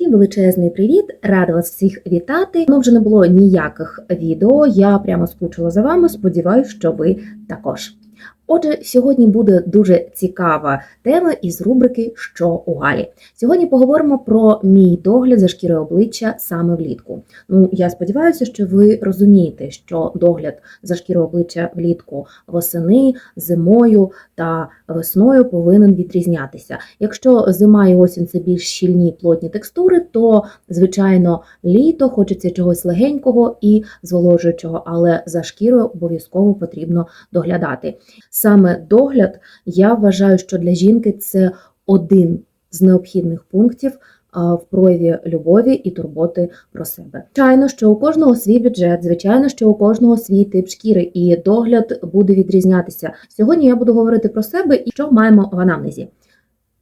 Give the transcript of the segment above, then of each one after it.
Всім величезний привіт! Рада вас всіх вітати. Ну вже не було ніяких відео. Я прямо скучила за вами. Сподіваюсь, що ви також. Отже, сьогодні буде дуже цікава тема із рубрики Що у Галі. Сьогодні поговоримо про мій догляд за шкірою обличчя саме влітку. Ну, я сподіваюся, що ви розумієте, що догляд за шкірою обличчя влітку восени, зимою та весною повинен відрізнятися. Якщо зима і осінь це більш щільні плотні текстури, то звичайно літо хочеться чогось легенького і зволожуючого, але за шкірою обов'язково потрібно доглядати. Саме догляд я вважаю, що для жінки це один з необхідних пунктів в прояві любові і турботи про себе. Звичайно, що у кожного свій бюджет, звичайно, що у кожного свій тип шкіри, і догляд буде відрізнятися. Сьогодні я буду говорити про себе і що маємо в анамнезі.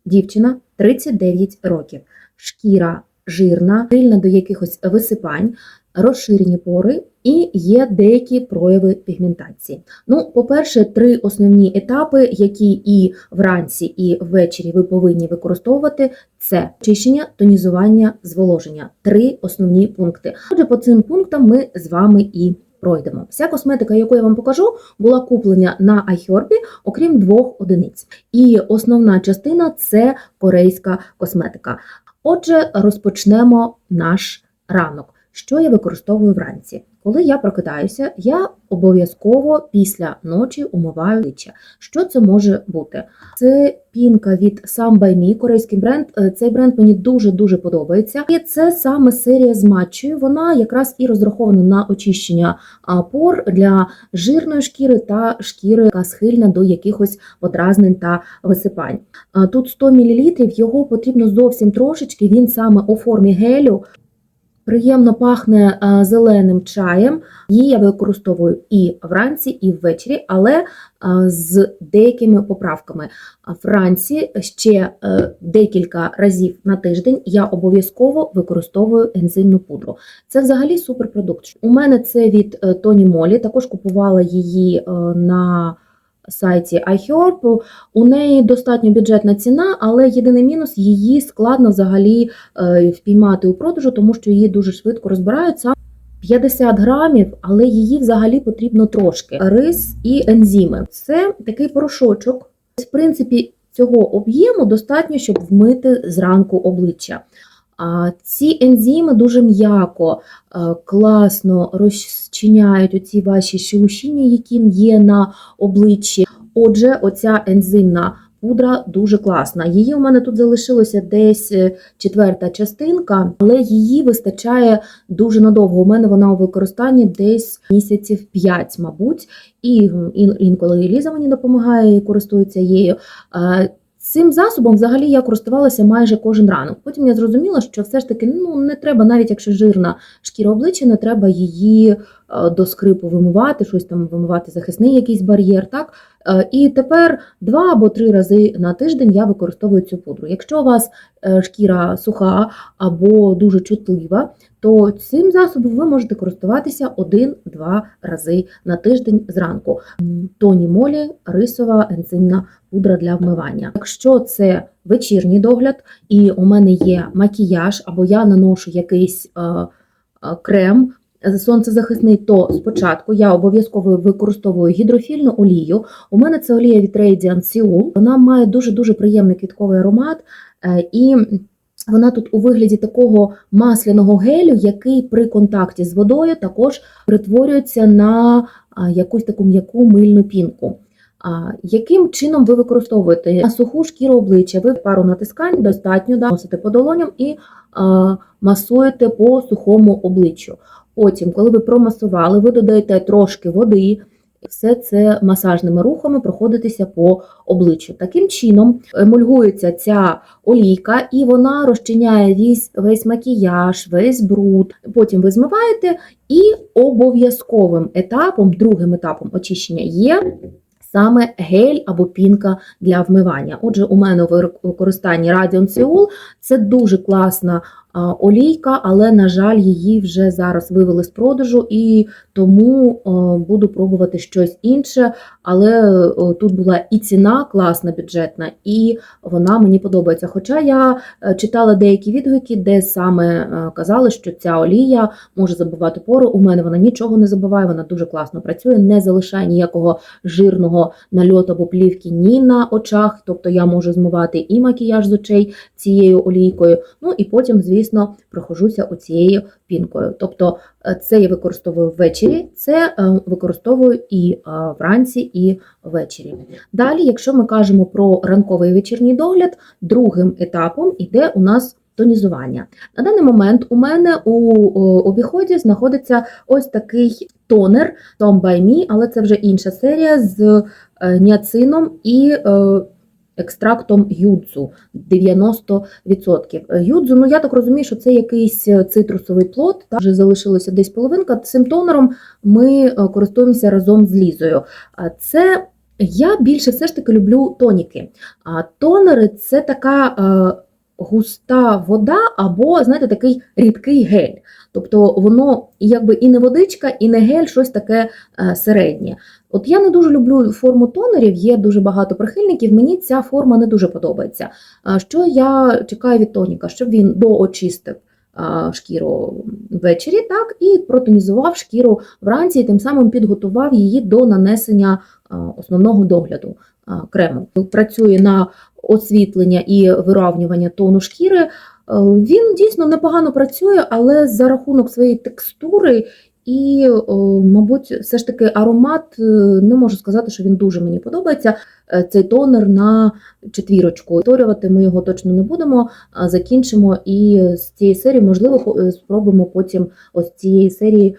Дівчина 39 років, шкіра жирна, сильна до якихось висипань, розширені пори і є деякі прояви пігментації. Ну, по-перше, три основні етапи, які і вранці, і ввечері ви повинні використовувати, це очищення, тонізування, зволоження. Три основні пункти. Отже, по цим пунктам ми з вами і пройдемо. Вся косметика, яку я вам покажу, була куплена на iHerb, окрім двох одиниць. І основна частина це корейська косметика. Отже, розпочнемо наш ранок. Що я використовую вранці? Коли я прокидаюся, я обов'язково після ночі умиваю обличчя. Що це може бути? Це пінка від Sam Me, корейський бренд. Е, Цей бренд мені дуже-дуже подобається. І це саме серія з матчою. Вона якраз і розрахована на очищення пор для жирної шкіри та шкіри, яка схильна до якихось подразнень та висипань. Тут 100 мл, його потрібно зовсім трошечки. Він саме у формі гелю. Приємно пахне зеленим чаєм. Її я використовую і вранці, і ввечері, але з деякими поправками. Вранці ще е, декілька разів на тиждень я обов'язково використовую ензимну пудру. Це взагалі суперпродукт. У мене це від е, Тоні Молі, також купувала її е, на сайті iHerb. У неї достатньо бюджетна ціна, але єдиний мінус її складно взагалі е, впіймати у продажу, тому що її дуже швидко розбирають. Сам 50 грамів, але її взагалі потрібно трошки. Рис і ензими. Це такий порошочок. В принципі, цього об'єму достатньо, щоб вмити зранку обличчя. Ці ензими дуже м'яко, е, класно розчиняють оці ваші шелушіння, які є на обличчі. Отже, оця ензимна пудра дуже класна. Її у мене тут залишилося десь е, четверта частинка, але її вистачає дуже надовго. У мене вона у використанні десь місяців 5, мабуть, і інколи Ліза мені допомагає і користується її. Цим засобом взагалі я користувалася майже кожен ранок. Потім я зрозуміла, що все ж таки ну не треба, навіть якщо жирна шкіра обличчя, не треба її до скрипу вимивати, щось там вимивати захисний якийсь бар'єр. Так Е, і тепер два або три рази на тиждень я використовую цю пудру. Якщо у вас е, шкіра суха або дуже чутлива, то цим засобом ви можете користуватися один-два рази на тиждень зранку. Тоні Молі рисова ензимна пудра для вмивання. Якщо це вечірній догляд, і у мене є макіяж, або я наношу якийсь е, е, крем. Сонцезахисний, то спочатку я обов'язково використовую гідрофільну олію. У мене це олія від Radiant Seoul. Вона має дуже-дуже приємний квітковий аромат, е, і вона тут у вигляді такого масляного гелю, який при контакті з водою також перетворюється на якусь таку м'яку мильну пінку. А, яким чином ви використовуєте на суху шкіру обличчя? Ви пару натискань достатньо да, носите по долоням і а, масуєте по сухому обличчю. Потім, коли ви промасували, ви додаєте трошки води, все це масажними рухами проходитися по обличчю. Таким чином емульгується ця олійка, і вона розчиняє весь, весь макіяж, весь бруд. Потім ви змиваєте, і обов'язковим етапом, другим етапом очищення є. Саме гель або пінка для вмивання. Отже, у мене у використанні Radiant Seoul це дуже класна олійка, але, на жаль, її вже зараз вивели з продажу, і тому буду пробувати щось інше. Але тут була і ціна класна, бюджетна, і вона мені подобається. Хоча я е, читала деякі відгуки, де саме е, казали, що ця олія може забивати пори. У мене вона нічого не забиває, вона дуже класно працює, не залишає ніякого жирного нальоту або плівки ні на очах. Тобто я можу змивати і макіяж з очей цією олійкою. Ну і потім, звісно, прохожуся оцією пінкою. Тобто е, це я використовую ввечері, це е, використовую і е, вранці, і ввечері. Далі, якщо ми кажемо про ранковий і вечірній догляд, другим етапом іде у нас тонізування. На даний момент у мене у обіході знаходиться ось такий тонер Tom by Me, але це вже інша серія з ніацином і екстрактом юдзу 90%. Е, Юдзу, ну я так розумію, що це якийсь е, цитрусовий плод, та вже залишилося десь половинка. Цим тонером ми е, користуємося разом з Лізою. А Це я більше все ж таки люблю тоніки. А тонери це така густа вода, або, знаєте, такий рідкий гель. Тобто воно якби і не водичка, і не гель, щось таке е, середнє. От я не дуже люблю форму тонерів, є дуже багато прихильників. Мені ця форма не дуже подобається. Що я чекаю від тоніка? Щоб він доочистив шкіру ввечері, так, і протонізував шкіру вранці, і тим самим підготував її до нанесення основного догляду крему. Працює на освітлення і виравнювання тону шкіри. Е, Він дійсно непогано працює, але за рахунок своєї текстури і, мабуть, все ж таки аромат е, не можу сказати, що він дуже мені подобається. Е, Цей тонер на четвірочку. Повторювати ми його точно не будемо. Закінчимо і з цієї серії, можливо, е, спробуємо потім ось цієї серії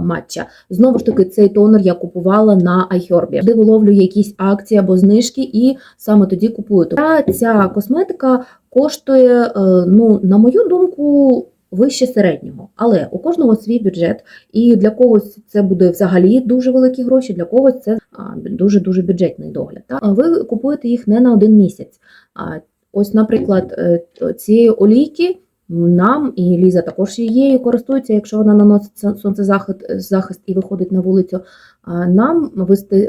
матча. Знову ж таки, цей тонер я купувала на iHerb, де виловлю якісь акції або знижки, і саме тоді купую. Та ця косметика коштує, е, ну, на мою думку, вище середнього. Але у кожного свій бюджет, і для когось це буде взагалі дуже великі гроші, для когось це дуже дуже бюджетний догляд. Та? Ви купуєте їх не на один місяць. А ось, наприклад, ці цієї олійки. Нам і Ліза також її користується, якщо вона наносить сон- сонцезахист захист і виходить на вулицю. Нам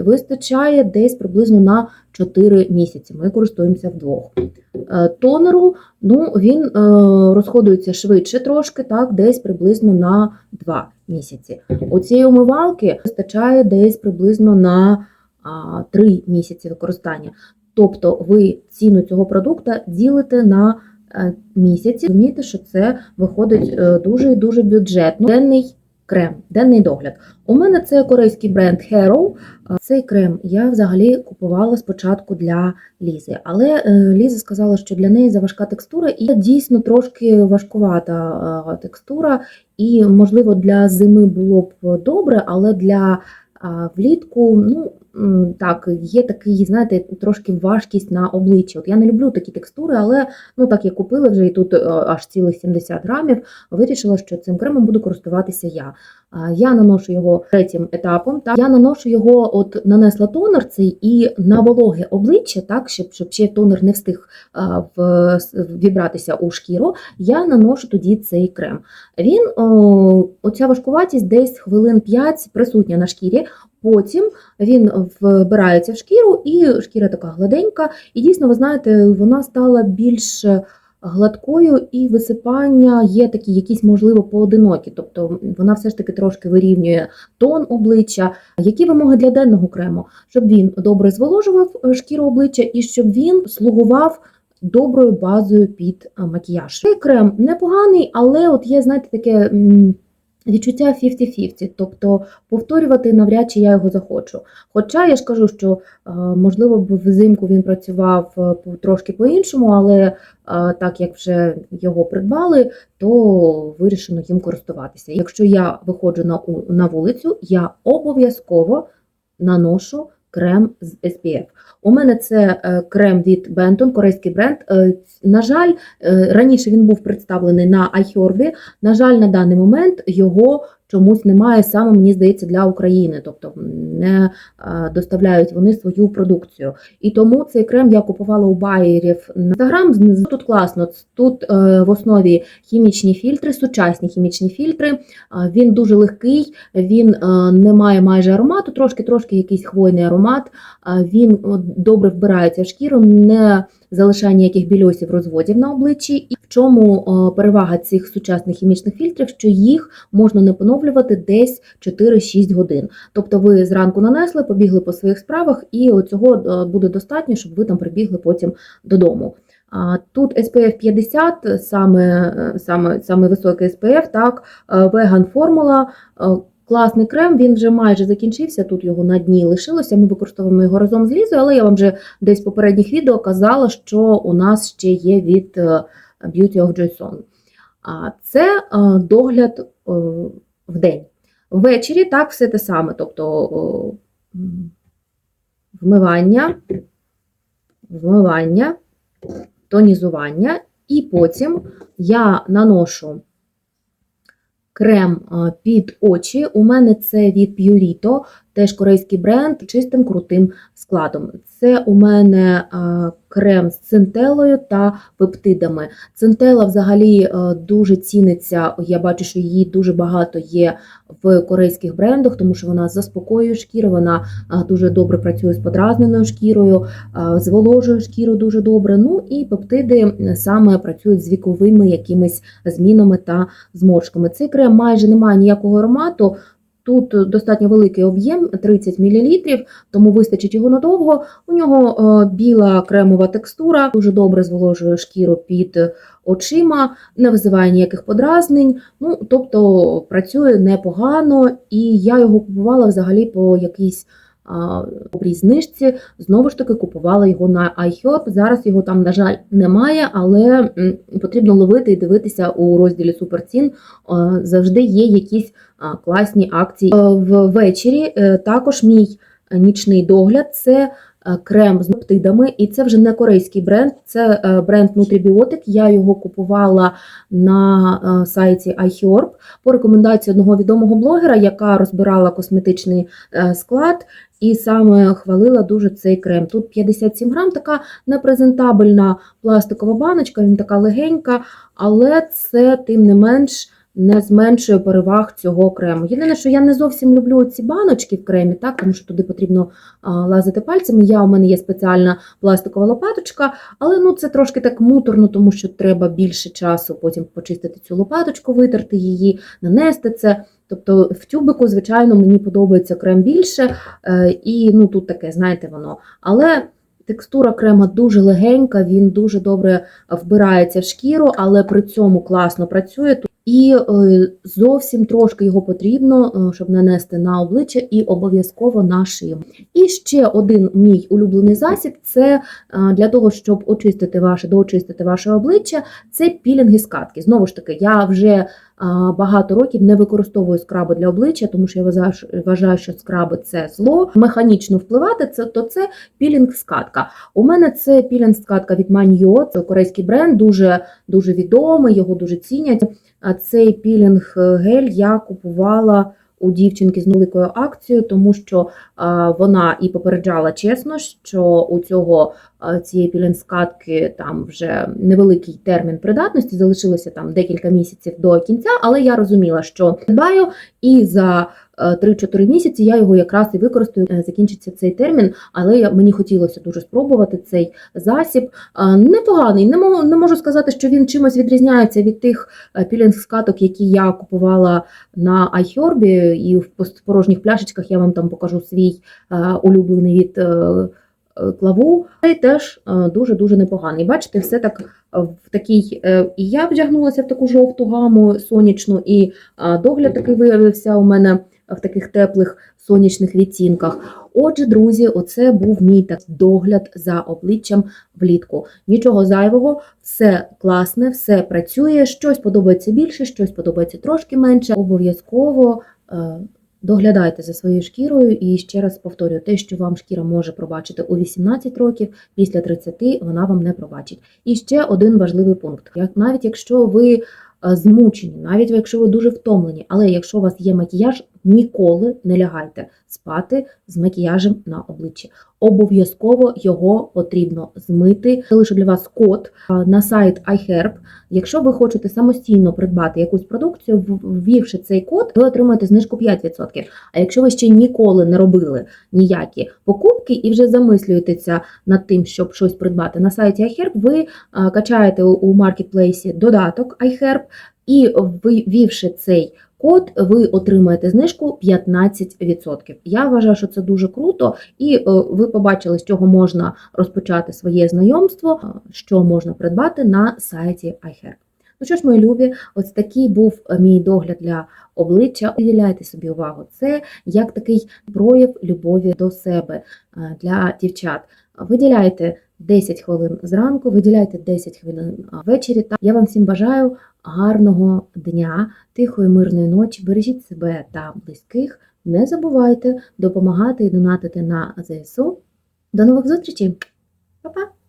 вистачає десь приблизно на 4 місяці. Ми користуємося вдвох. Е, Тонеру ну, він е, розходується швидше трошки, так, десь приблизно на 2 місяці. У цієї умивалки вистачає десь приблизно на а, 3 місяці використання. Тобто ви ціну цього продукту ділите на е, місяці. Розумієте, що це виходить е, дуже і дуже бюджетно. Денний крем, денний догляд. У мене це корейський бренд Hero. Е, Цей крем я взагалі купувала спочатку для Лізи, але е, Ліза сказала, що для неї заважка текстура, і дійсно трошки важкувата е, текстура, і можливо для зими було б добре, але для влітку, ну. Так, є такий, знаєте, трошки важкість на обличчі. От я не люблю такі текстури, але ну так я купила вже і тут е, аж цілих 70 грамів. Вирішила, що цим кремом буду користуватися я. Я наношу його третім етапом. Так, я наношу його, от нанесла тонер цей і на вологе обличчя, так, щоб, щоб ще тонер не встиг в, вібратися у шкіру. Я наношу тоді цей крем. Він, о, оця важкуватість десь хвилин 5 присутня на шкірі. Потім він вбирається в шкіру, і шкіра така гладенька. І дійсно, ви знаєте, вона стала більш гладкою, і висипання є такі, якісь, можливо, поодинокі. Тобто вона все ж таки трошки вирівнює тон обличчя. Які вимоги для денного крему? Щоб він добре зволожував шкіру обличчя і щоб він слугував. Доброю базою під макіяж. Цей крем непоганий, але от є, знаєте, таке відчуття 50-50, тобто повторювати навряд чи я його захочу. Хоча я ж кажу, що е, можливо б взимку він працював е, трошки по-іншому, але е, так як вже його придбали, то вирішено їм користуватися. Якщо я виходжу на вулицю, я обов'язково наношу крем з SPF. У мене це е, крем від Benton, корейський бренд. Е, На жаль, е, раніше він був представлений на iHerb, на жаль, на даний момент його чомусь немає саме, мені здається, для України, тобто не е, доставляють вони свою продукцію. І тому цей крем я купувала у байерів на інстаграм. Тут класно. Тут е, в основі хімічні фільтри, сучасні хімічні фільтри. Е, Він дуже легкий, він не має майже аромату, трошки-трошки якийсь хвойний аромат. Він добре вбирається в шкіру, не залишає ніяких більосів розводів на обличчі. І в чому е, перевага цих сучасних хімічних фільтрів, що їх можна не поновлювати десь 4-6 годин. Тобто ви зранку нанесли, побігли по своїх справах, і цього е, буде достатньо, щоб ви там прибігли потім додому. А Тут SPF 50, саме, е, саме, саме високий SPF, так, веган формула. Класний крем, він вже майже закінчився. Тут його на дні лишилося. Ми використовуємо його разом з Лізою, але я вам вже десь в попередніх відео казала, що у нас ще є від е, Beauty of Joyson. Це е, догляд е, в день. Ввечері так все те саме. Тобто вмивання, вмивання, тонізування, і потім я наношу крем під очі. У мене це від Purito, теж корейський бренд, чистим крутим складом. Це у мене а, крем з цинтелою та пептидами. Цинтела взагалі а, дуже ціниться. Я бачу, що її дуже багато є в корейських брендах, тому що вона заспокоює шкіру, вона а, дуже добре працює з подразненою шкірою, зволожує шкіру дуже добре. Ну і пептиди саме працюють з віковими якимись змінами та зморшками. Цей крем майже не має ніякого аромату. Тут достатньо великий об'єм 30 мл, тому вистачить його надовго. У нього е, біла кремова текстура, дуже добре зволожує шкіру під очима, не визиває ніяких подразнень. Ну, тобто працює непогано, і я його купувала взагалі по якійсь а, знижці. Знову ж таки, купувала його на iHerb. Зараз його там, на жаль, немає, але потрібно ловити і дивитися у розділі суперцін. Завжди є якісь класні акції. Е, Ввечері е, також мій нічний догляд це е, крем з пептидами, і це вже не корейський бренд, це е, бренд Nutribiotic. Я його купувала на е, сайті iHerb по рекомендації одного відомого блогера, яка розбирала косметичний е, склад. І саме хвалила дуже цей крем. Тут 57 грам, така непрезентабельна пластикова баночка, він така легенька, але це тим не менш не зменшує переваг цього крему. Єдине, що я не зовсім люблю ці баночки в кремі, так, тому що туди потрібно лазити пальцями. Я, У мене є спеціальна пластикова лопаточка, але ну, це трошки так муторно, тому що треба більше часу потім почистити цю лопаточку, витерти її, нанести це. Тобто в тюбику, звичайно, мені подобається крем більше, е, і ну, тут таке, знаєте, воно. Але текстура крема дуже легенька, він дуже добре вбирається в шкіру, але при цьому класно працює. І е, зовсім трошки його потрібно, е, щоб нанести на обличчя, і обов'язково на шию. І ще один мій улюблений засіб це е, для того, щоб очистити ваше, доочистити ваше обличчя, це пілінги скатки. Знову ж таки, я вже багато років не використовую скраби для обличчя, тому що я вважаю, що скраби це зло. Механічно впливати це, то це пілінг-скатка. У мене це пілінг-скатка від Маньо, це корейський бренд, дуже, дуже відомий, його дуже цінять. А цей пілінг-гель я купувала у дівчинки з великою акцією, тому що а, вона і попереджала чесно, що у цього а, цієї пілінг-скатки там вже невеликий термін придатності, залишилося там декілька місяців до кінця, але я розуміла, що дбаю, і за 3-4 місяці я його якраз і використаю, е, закінчиться цей термін, але мені хотілося дуже спробувати цей засіб. Непоганий, не можу, не можу сказати, що він чимось відрізняється від тих пілінг-скаток, які я купувала на iHerb, і в порожніх пляшечках я вам там покажу свій е, улюблений від е, е, клаву. Цей теж дуже-дуже непоганий. Бачите, все так в такій. І я вдягнулася в таку жовту гаму сонячну, і догляд такий виявився у мене в таких теплих сонячних відтінках. Отже, друзі, оце був мій так догляд за обличчям влітку. Нічого зайвого, все класне, все працює, щось подобається більше, щось подобається трошки менше. Обов'язково е, доглядайте за своєю шкірою і ще раз повторюю, те, що вам шкіра може пробачити у 18 років, після 30 вона вам не пробачить. І ще один важливий пункт: як навіть якщо ви е, змучені, навіть якщо ви дуже втомлені, але якщо у вас є макіяж, ніколи не лягайте спати з макіяжем на обличчі. Обов'язково його потрібно змити. Залишу для вас код на сайт iHerb. Якщо ви хочете самостійно придбати якусь продукцію, ввівши цей код, ви отримаєте знижку 5%. А якщо ви ще ніколи не робили ніякі покупки і вже замислюєтеся над тим, щоб щось придбати на сайті iHerb, ви качаєте у маркетплейсі додаток iHerb, і ввівши цей код, ви отримаєте знижку 15%. Я вважаю, що це дуже круто, і е, ви побачили, з чого можна розпочати своє знайомство, е, що можна придбати на сайті iHerb. Ну що ж, мої любі, ось такий був мій догляд для обличчя. Приділяйте собі увагу. Це як такий прояв любові до себе е, для дівчат. Виділяйте 10 хвилин зранку, виділяйте 10 хвилин ввечері. Я вам всім бажаю гарного дня, тихої мирної ночі. Бережіть себе та близьких. Не забувайте допомагати і донатити на ЗСУ. До нових зустрічей! Па-па!